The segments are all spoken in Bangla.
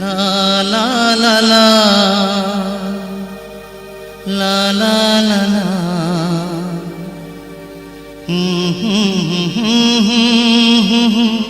লা লা লা লা হুম হুম হুম হুম হুম হুম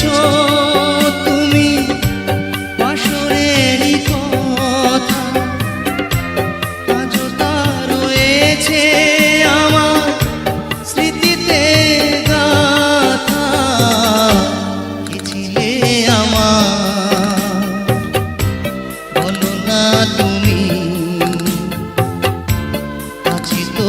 এসেছ তুমি পাশরেরই কথা। আজও তা রয়েছে আমার স্মৃতিতে গাথা। ছিলে আমার? বলো না তুমি, আছি তো